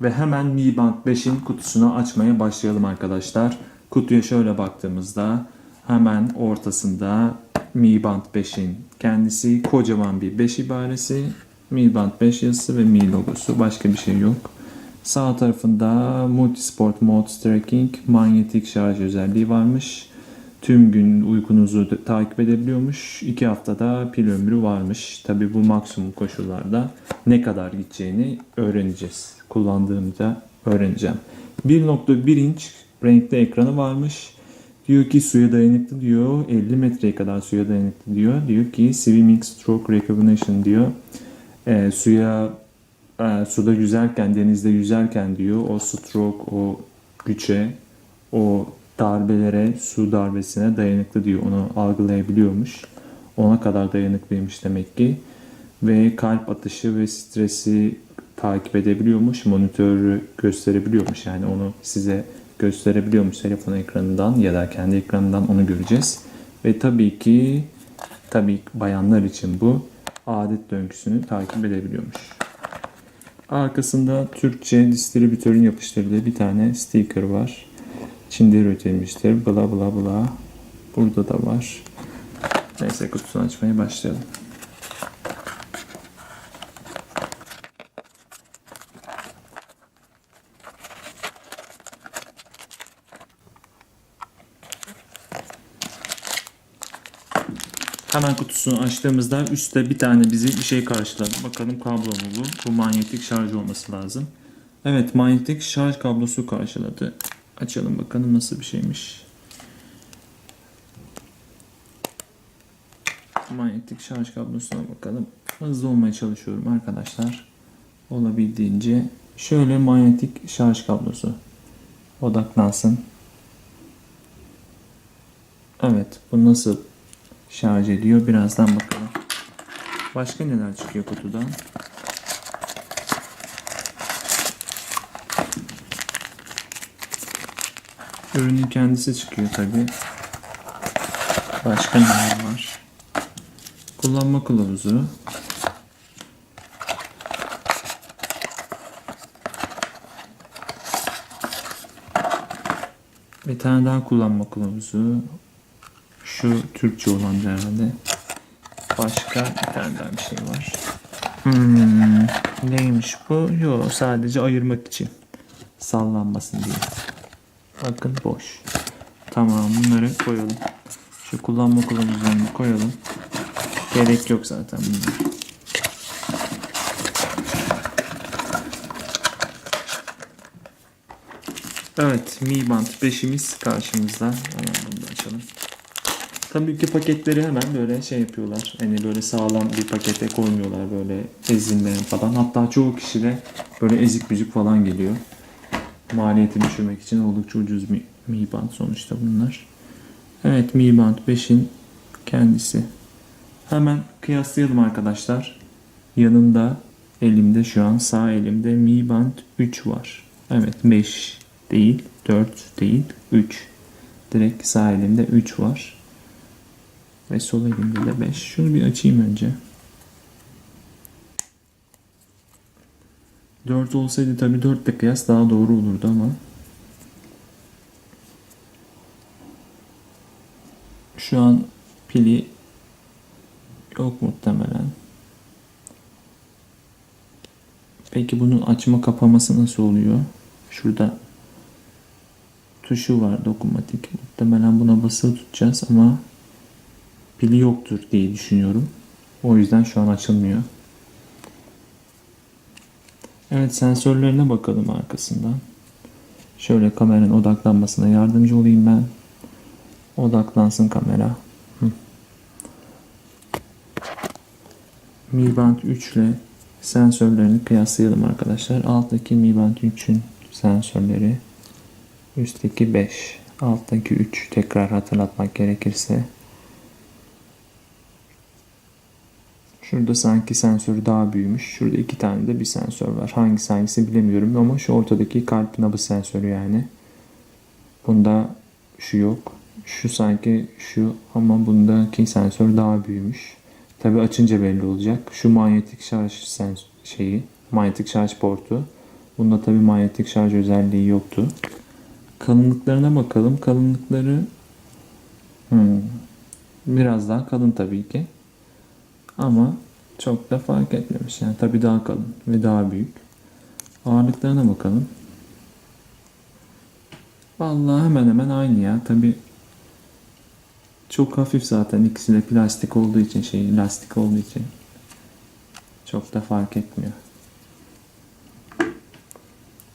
Ve hemen Mi Band 5'in kutusunu açmaya başlayalım arkadaşlar. Kutuya şöyle baktığımızda hemen ortasında Mi Band 5'in kendisi kocaman bir 5 ibaresi, Mi Band 5 yazısı ve Mi logosu. Başka bir şey yok. Sağ tarafında Multisport Mode Tracking manyetik şarj özelliği varmış. Tüm gün uykunuzu takip edebiliyormuş. 2 haftada pil ömrü varmış. Tabi bu maksimum koşullarda ne kadar gideceğini öğreneceğiz. Kullandığımda öğreneceğim. 1.1 inç renkli ekranı varmış. Diyor ki suya dayanıklı diyor. 50 metreye kadar suya dayanıklı diyor. Diyor ki Swimming Stroke Recognition diyor. Ee, suya e, suda yüzerken, denizde yüzerken diyor o stroke, o güce, o darbelere, su darbesine dayanıklı diyor. Onu algılayabiliyormuş. Ona kadar dayanıklıymış demek ki. Ve kalp atışı ve stresi takip edebiliyormuş. Monitörü gösterebiliyormuş. Yani onu size gösterebiliyormuş telefon ekranından ya da kendi ekranından onu göreceğiz. Ve tabii ki tabii bayanlar için bu adet döngüsünü takip edebiliyormuş. Arkasında Türkçe distribütörün yapıştırdığı bir tane sticker var. Çin'de üretilmiştir. Bla bla bla. Burada da var. Neyse kutusunu açmaya başlayalım. Hemen kutusunu açtığımızda üstte bir tane bizi bir şey karşıladı. Bakalım kablo mu bu? Bu manyetik şarj olması lazım. Evet manyetik şarj kablosu karşıladı. Açalım bakalım nasıl bir şeymiş. Manyetik şarj kablosuna bakalım. Hızlı olmaya çalışıyorum arkadaşlar. Olabildiğince. Şöyle manyetik şarj kablosu. Odaklansın. Evet bu nasıl şarj ediyor. Birazdan bakalım. Başka neler çıkıyor kutudan? Ürünün kendisi çıkıyor tabi. Başka neler var? Kullanma kılavuzu. Bir tane daha kullanma kılavuzu. Şu Türkçe olan herhalde. Başka bir tane daha bir şey var. Hmm, neymiş bu? Yok sadece ayırmak için. Sallanmasın diye. Bakın boş. Tamam bunları koyalım. Şu kullanma kılavuzlarını koyalım. Gerek yok zaten bunlar. Evet Mi Band 5'imiz karşımızda. Hemen bunu da açalım. Tabii ki paketleri hemen böyle şey yapıyorlar. Hani böyle sağlam bir pakete koymuyorlar böyle ezilmeyen falan. Hatta çoğu kişi de böyle ezik büzük falan geliyor. Maliyeti düşürmek için oldukça ucuz Mi, Mi Band sonuçta bunlar. Evet Mi Band 5'in kendisi. Hemen kıyaslayalım arkadaşlar. Yanında elimde şu an sağ elimde Mi Band 3 var. Evet 5 değil 4 değil 3. Direkt sağ elimde 3 var. Ve sol elimde de 5. Şunu bir açayım önce. 4 olsaydı tabii 4 de kıyas daha doğru olurdu ama şu an pili yok muhtemelen. Peki bunun açma kapaması nasıl oluyor? Şurada tuşu var dokunmatik. Muhtemelen buna basılı tutacağız ama pili yoktur diye düşünüyorum. O yüzden şu an açılmıyor. Evet sensörlerine bakalım arkasından. Şöyle kameranın odaklanmasına yardımcı olayım ben. Odaklansın kamera. Hı. Mi Band 3 ile sensörlerini kıyaslayalım arkadaşlar. Alttaki Mi Band 3'ün sensörleri üstteki 5. Alttaki 3 tekrar hatırlatmak gerekirse Şurada sanki sensörü daha büyümüş. Şurada iki tane de bir sensör var. Hangisi hangisi bilemiyorum ama şu ortadaki kalp nabız sensörü yani. Bunda şu yok. Şu sanki şu ama bundaki sensör daha büyümüş. Tabi açınca belli olacak. Şu manyetik şarj sens şeyi, manyetik şarj portu. Bunda tabi manyetik şarj özelliği yoktu. Kalınlıklarına bakalım. Kalınlıkları hmm, biraz daha kalın tabii ki. Ama çok da fark etmemiş. Yani tabi daha kalın ve daha büyük. Ağırlıklarına bakalım. Vallahi hemen hemen aynı ya. Tabi çok hafif zaten ikisi de plastik olduğu için şey lastik olduğu için çok da fark etmiyor.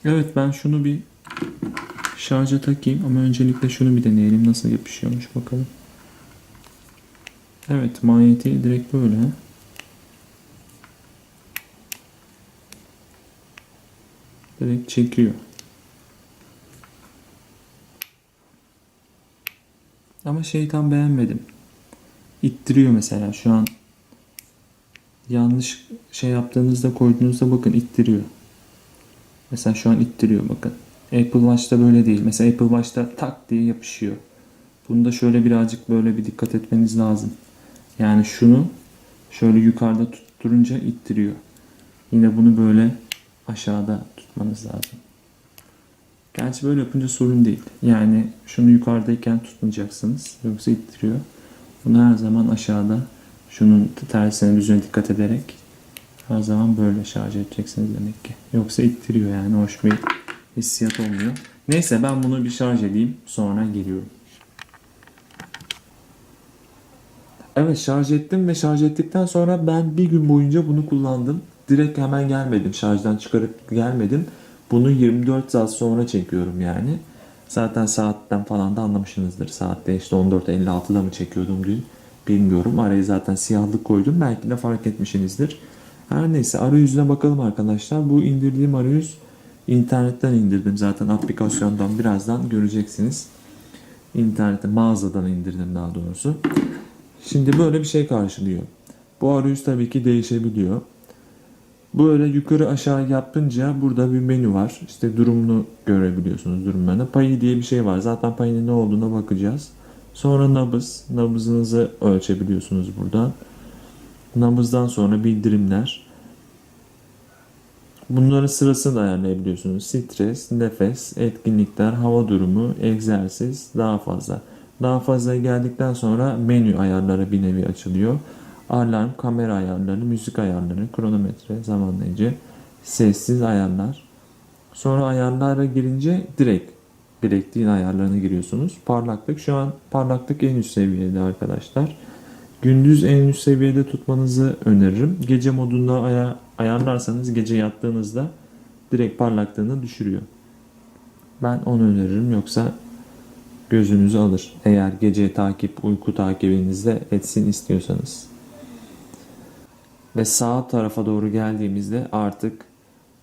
Evet ben şunu bir şarja takayım ama öncelikle şunu bir deneyelim nasıl yapışıyormuş bakalım. Evet manyetiği direkt böyle. Direkt çekiyor. Ama şeyi tam beğenmedim. İttiriyor mesela şu an. Yanlış şey yaptığınızda koyduğunuzda bakın ittiriyor. Mesela şu an ittiriyor bakın. Apple Watch'ta böyle değil. Mesela Apple Watch'ta tak diye yapışıyor. Bunda şöyle birazcık böyle bir dikkat etmeniz lazım. Yani şunu şöyle yukarıda tutturunca ittiriyor. Yine bunu böyle aşağıda tutmanız lazım. Gerçi böyle yapınca sorun değil. Yani şunu yukarıdayken tutmayacaksınız. Yoksa ittiriyor. Bunu her zaman aşağıda şunun tersine düzene dikkat ederek her zaman böyle şarj edeceksiniz demek ki. Yoksa ittiriyor yani hoş bir hissiyat olmuyor. Neyse ben bunu bir şarj edeyim sonra geliyorum. Evet şarj ettim ve şarj ettikten sonra ben bir gün boyunca bunu kullandım. Direkt hemen gelmedim. Şarjdan çıkarıp gelmedim. Bunu 24 saat sonra çekiyorum yani. Zaten saatten falan da anlamışsınızdır. Saatte işte 14.56'da mı çekiyordum dün bilmiyorum. Araya zaten siyahlık koydum. Belki de fark etmişsinizdir. Her neyse arayüzüne bakalım arkadaşlar. Bu indirdiğim arayüz internetten indirdim zaten aplikasyondan birazdan göreceksiniz. İnternette mağazadan indirdim daha doğrusu. Şimdi böyle bir şey karşılıyor. Bu arayüz tabii ki değişebiliyor. Böyle yukarı aşağı yapınca burada bir menü var. İşte durumunu görebiliyorsunuz durumlarını. Payı diye bir şey var. Zaten payının ne olduğuna bakacağız. Sonra nabız. Nabızınızı ölçebiliyorsunuz buradan. Nabızdan sonra bildirimler. Bunların sırasını da ayarlayabiliyorsunuz. Stres, nefes, etkinlikler, hava durumu, egzersiz, daha fazla. Daha fazla geldikten sonra menü ayarları bir nevi açılıyor. Alarm, kamera ayarları, müzik ayarları, kronometre, zamanlayıcı, sessiz ayarlar. Sonra ayarlara girince direkt bilekliğin ayarlarına giriyorsunuz. Parlaklık şu an parlaklık en üst seviyede arkadaşlar. Gündüz en üst seviyede tutmanızı öneririm. Gece modunda aya- ayarlarsanız gece yattığınızda direkt parlaklığını düşürüyor. Ben onu öneririm yoksa gözünüzü alır. Eğer gece takip, uyku takibinizde etsin istiyorsanız. Ve sağ tarafa doğru geldiğimizde artık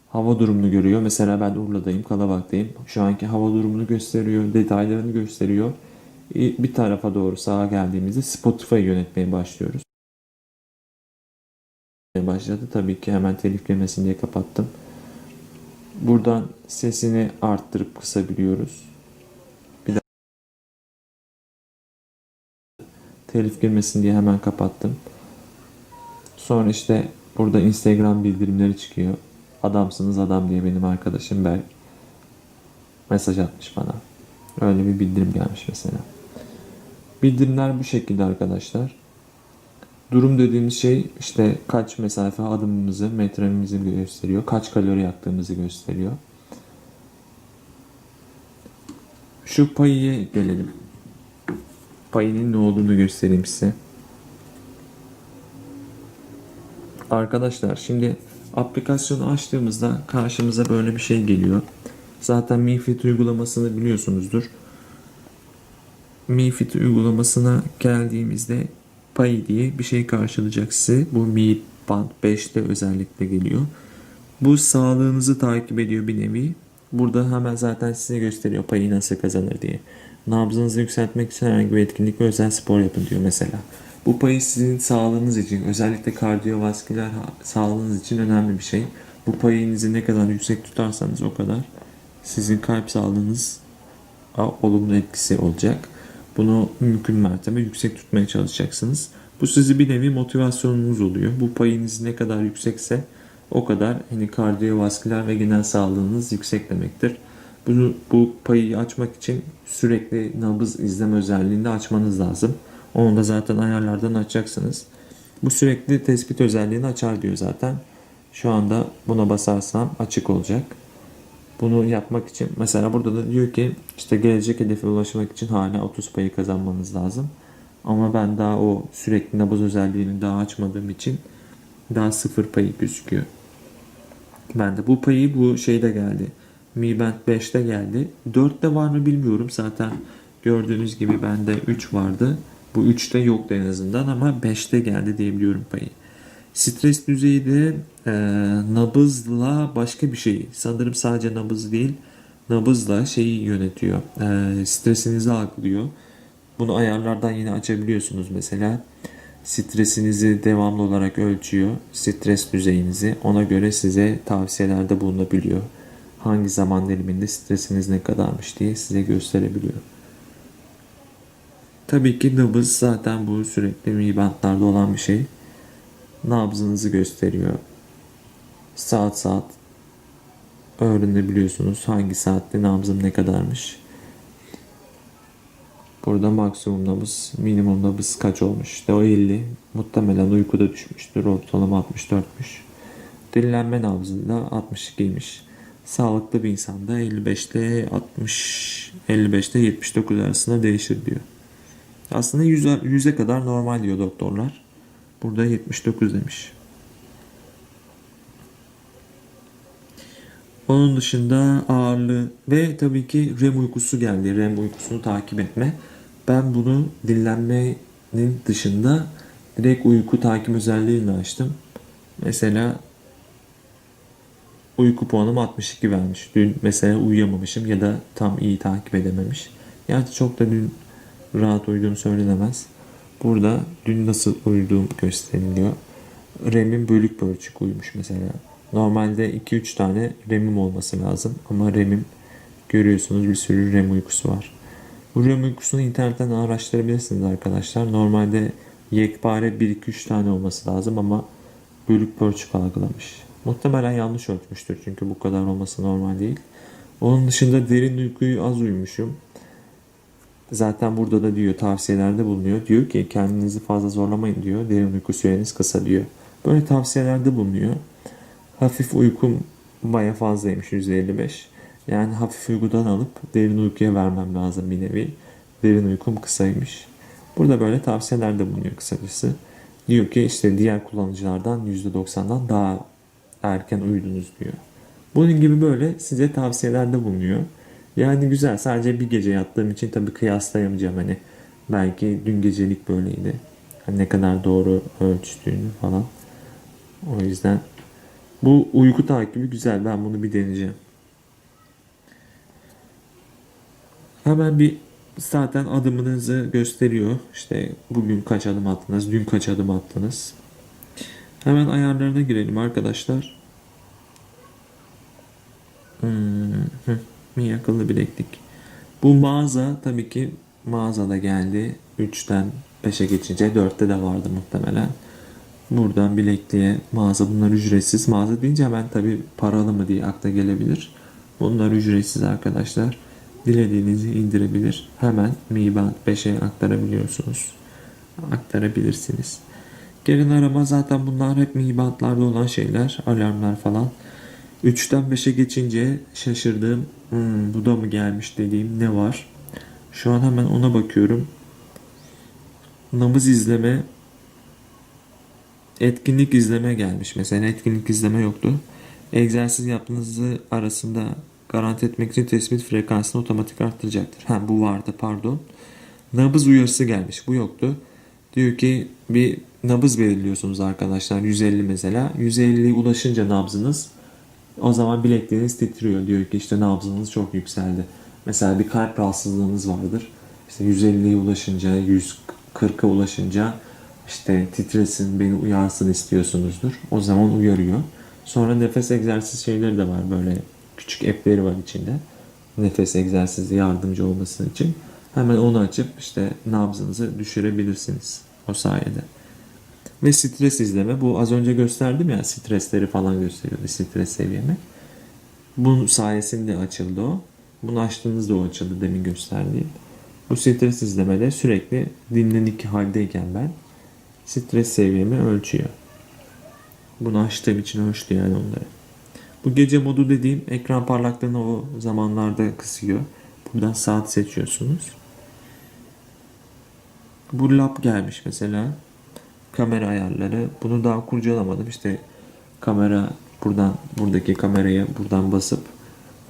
hava durumunu görüyor. Mesela ben Urla'dayım, Kalabalık'tayım. Şu anki hava durumunu gösteriyor, detaylarını gösteriyor. Bir tarafa doğru sağa geldiğimizde Spotify yönetmeye başlıyoruz. Başladı. Tabii ki hemen telif yemesin diye kapattım. Buradan sesini arttırıp kısabiliyoruz. Telif girmesin diye hemen kapattım. Sonra işte burada Instagram bildirimleri çıkıyor. Adamsınız adam diye benim arkadaşım Berk mesaj atmış bana. Öyle bir bildirim gelmiş mesela. Bildirimler bu şekilde arkadaşlar. Durum dediğimiz şey işte kaç mesafe adımımızı, metremizi gösteriyor. Kaç kalori yaktığımızı gösteriyor. Şu payıya gelelim. Payının ne olduğunu göstereyim size. Arkadaşlar şimdi aplikasyonu açtığımızda karşımıza böyle bir şey geliyor. Zaten MiFit uygulamasını biliyorsunuzdur. MiFit uygulamasına geldiğimizde Pay diye bir şey karşılayacak size. Bu Mi Band 5'te özellikle geliyor. Bu sağlığınızı takip ediyor bir nevi. Burada hemen zaten size gösteriyor payı nasıl kazanır diye. Nabzınızı yükseltmek için herhangi bir etkinlik ve özel spor yapın diyor mesela. Bu payı sizin sağlığınız için özellikle kardiyovasküler sağlığınız için önemli bir şey. Bu payınızı ne kadar yüksek tutarsanız o kadar sizin kalp sağlığınız olumlu etkisi olacak. Bunu mümkün mertebe yüksek tutmaya çalışacaksınız. Bu sizi bir nevi motivasyonunuz oluyor. Bu payınız ne kadar yüksekse o kadar hani kardiyovasküler ve genel sağlığınız yüksek demektir. Bunu, bu payı açmak için sürekli nabız izleme özelliğini açmanız lazım. Onu da zaten ayarlardan açacaksınız. Bu sürekli tespit özelliğini açar diyor zaten. Şu anda buna basarsam açık olacak. Bunu yapmak için mesela burada da diyor ki işte gelecek hedefe ulaşmak için hala 30 payı kazanmanız lazım. Ama ben daha o sürekli nabız özelliğini daha açmadığım için daha sıfır payı gözüküyor. Ben de bu payı bu şeyde geldi. Mi Band 5'te geldi. 4'te var mı bilmiyorum. Zaten gördüğünüz gibi bende 3 vardı. Bu 3'te yoktu en azından ama 5'te geldi diyebiliyorum payı. Stres düzeyi de e, nabızla başka bir şey. Sanırım sadece nabız değil. Nabızla şeyi yönetiyor. E, stresinizi algılıyor. Bunu ayarlardan yine açabiliyorsunuz mesela. Stresinizi devamlı olarak ölçüyor. Stres düzeyinizi. Ona göre size tavsiyelerde bulunabiliyor. Hangi zaman diliminde stresiniz ne kadarmış diye size gösterebiliyor. Tabii ki nabız zaten bu sürekli mi bantlarda olan bir şey. Nabzınızı gösteriyor. Saat saat öğrenebiliyorsunuz hangi saatte nabzım ne kadarmış. Burada maksimum nabız, minimum nabız kaç olmuş? İşte o 50. Muhtemelen uykuda düşmüştür. Ortalama 64'müş. Dinlenme nabzı da 62'ymiş. Sağlıklı bir insanda 55'te 60 55'te 79 arasında değişir diyor. Aslında 100'e 100'e kadar normal diyor doktorlar. Burada 79 demiş. Onun dışında ağırlığı ve tabii ki REM uykusu geldi. REM uykusunu takip etme. Ben bunu dinlenmenin dışında direkt uyku takip özelliğiyle açtım. Mesela uyku puanım 62 vermiş. Dün mesela uyuyamamışım ya da tam iyi takip edememiş. Yani çok da dün rahat uyuduğum söylenemez. Burada dün nasıl uyuduğum gösteriliyor. REM'in bölük bölçük uyumuş mesela. Normalde 2-3 tane REM'im olması lazım ama REM'im görüyorsunuz bir sürü REM uykusu var. Bu REM uykusunu internetten araştırabilirsiniz arkadaşlar. Normalde yekpare 1-2-3 tane olması lazım ama bölük pörçük algılamış. Muhtemelen yanlış ölçmüştür çünkü bu kadar olması normal değil. Onun dışında derin uykuyu az uyumuşum. Zaten burada da diyor tavsiyelerde bulunuyor. Diyor ki kendinizi fazla zorlamayın diyor. Derin uyku süreniz kısa diyor. Böyle tavsiyelerde bulunuyor. Hafif uykum baya fazlaymış %55. Yani hafif uykudan alıp derin uykuya vermem lazım bir nevi. Derin uykum kısaymış. Burada böyle tavsiyelerde bulunuyor kısacası. Diyor ki işte diğer kullanıcılardan %90'dan daha erken uyudunuz diyor. Bunun gibi böyle size tavsiyelerde bulunuyor. Yani güzel. Sadece bir gece yattığım için tabii kıyaslayamayacağım hani. Belki dün gecelik böyleydi. Hani ne kadar doğru ölçtüğünü falan. O yüzden bu uyku takibi güzel. Ben bunu bir deneyeceğim. Hemen bir zaten adımınızı gösteriyor. İşte bugün kaç adım attınız, dün kaç adım attınız. Hemen ayarlarına girelim arkadaşlar. Hmm. Mi bileklik. Bu mağaza tabii ki mağazada geldi. 3'ten 5'e geçince 4'te de vardı muhtemelen. Buradan bilekliğe mağaza bunlar ücretsiz. Mağaza deyince hemen tabii paralı mı diye akla gelebilir. Bunlar ücretsiz arkadaşlar. Dilediğinizi indirebilir. Hemen Mi Band 5'e aktarabiliyorsunuz. Aktarabilirsiniz. Gelin arama zaten bunlar hep Mi Band'larda olan şeyler. Alarmlar falan. 3'ten 5'e geçince şaşırdığım hmm, bu da mı gelmiş dediğim ne var? Şu an hemen ona bakıyorum. Nabız izleme etkinlik izleme gelmiş. Mesela etkinlik izleme yoktu. Egzersiz yaptığınızı arasında garanti etmek için tespit frekansını otomatik arttıracaktır. Ha bu vardı pardon. Nabız uyarısı gelmiş. Bu yoktu. Diyor ki bir nabız belirliyorsunuz arkadaşlar. 150 mesela. 150'ye ulaşınca nabzınız o zaman bilekleriniz titriyor. Diyor ki işte nabzınız çok yükseldi. Mesela bir kalp rahatsızlığınız vardır. İşte 150'ye ulaşınca, 140'a ulaşınca işte titresin, beni uyarsın istiyorsunuzdur. O zaman uyarıyor. Sonra nefes egzersiz şeyleri de var böyle küçük app'leri var içinde. Nefes egzersizi yardımcı olması için. Hemen onu açıp işte nabzınızı düşürebilirsiniz o sayede. Ve stres izleme. Bu az önce gösterdim ya stresleri falan gösteriyordu. Stres seviyemi. Bunun sayesinde açıldı o. Bunu açtığınızda o açıldı demin gösterdiğim. Bu stres izlemede sürekli dinlenik haldeyken ben stres seviyemi ölçüyor. Bunu açtığım için ölçtü yani onları. Bu gece modu dediğim ekran parlaklığını o zamanlarda kısıyor. Buradan saat seçiyorsunuz. Bu lab gelmiş mesela. Kamera ayarları. Bunu daha kurcalamadım. İşte kamera buradan buradaki kameraya buradan basıp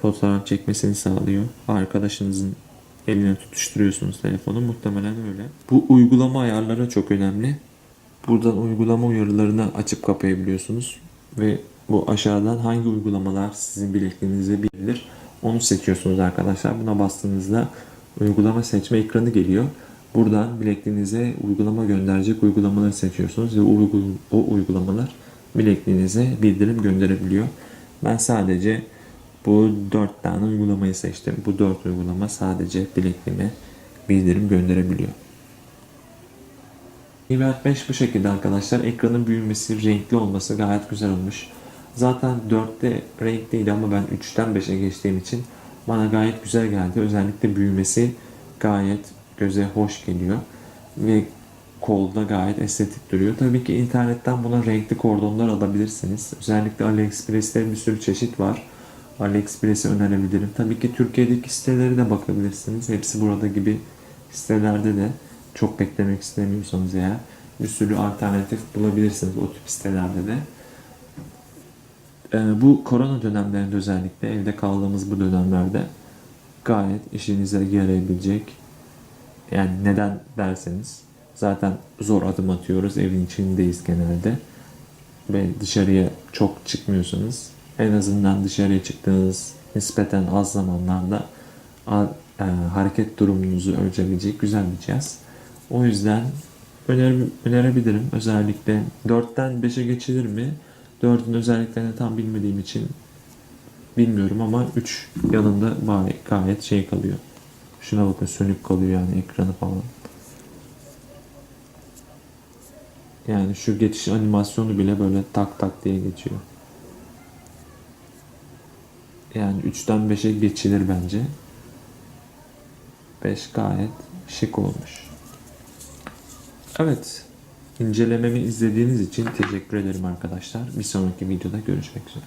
fotoğraf çekmesini sağlıyor. Arkadaşınızın eline tutuşturuyorsunuz telefonu. Muhtemelen öyle. Bu uygulama ayarları çok önemli. Buradan uygulama uyarılarını açıp kapayabiliyorsunuz. Ve bu aşağıdan hangi uygulamalar sizin bilekliğinize bilir onu seçiyorsunuz arkadaşlar. Buna bastığınızda uygulama seçme ekranı geliyor. Buradan bilekliğinize uygulama gönderecek uygulamaları seçiyorsunuz ve o, uygul- o uygulamalar bilekliğinize bildirim gönderebiliyor. Ben sadece bu dört tane uygulamayı seçtim. Bu dört uygulama sadece bilekliğime bildirim gönderebiliyor. Event 5 bu şekilde arkadaşlar. Ekranın büyümesi, renkli olması gayet güzel olmuş. Zaten 4'te renkliydi ama ben 3'ten 5'e geçtiğim için bana gayet güzel geldi. Özellikle büyümesi gayet göze hoş geliyor. Ve kolda gayet estetik duruyor. Tabii ki internetten buna renkli kordonlar alabilirsiniz. Özellikle AliExpress'te bir sürü çeşit var. AliExpress'i önerebilirim. Tabii ki Türkiye'deki siteleri de bakabilirsiniz. Hepsi burada gibi sitelerde de çok beklemek istemiyorsanız eğer bir sürü alternatif bulabilirsiniz o tip sitelerde de. Ee, bu korona dönemlerinde özellikle evde kaldığımız bu dönemlerde gayet işinize yarayabilecek yani neden derseniz zaten zor adım atıyoruz evin içindeyiz genelde ve dışarıya çok çıkmıyorsunuz en azından dışarıya çıktığınız nispeten az zamanlarda e, hareket durumunuzu ölçebilecek güzel bir cihaz. O yüzden öner- önerebilirim. Özellikle 4'ten 5'e geçilir mi? 4'ün özelliklerini tam bilmediğim için bilmiyorum ama 3 yanında gay- gayet şey kalıyor. Şuna bakın sönük kalıyor yani ekranı falan. Yani şu geçiş animasyonu bile böyle tak tak diye geçiyor. Yani 3'ten 5'e geçilir bence. 5 gayet şık olmuş. Evet. incelememi izlediğiniz için teşekkür ederim arkadaşlar. Bir sonraki videoda görüşmek üzere.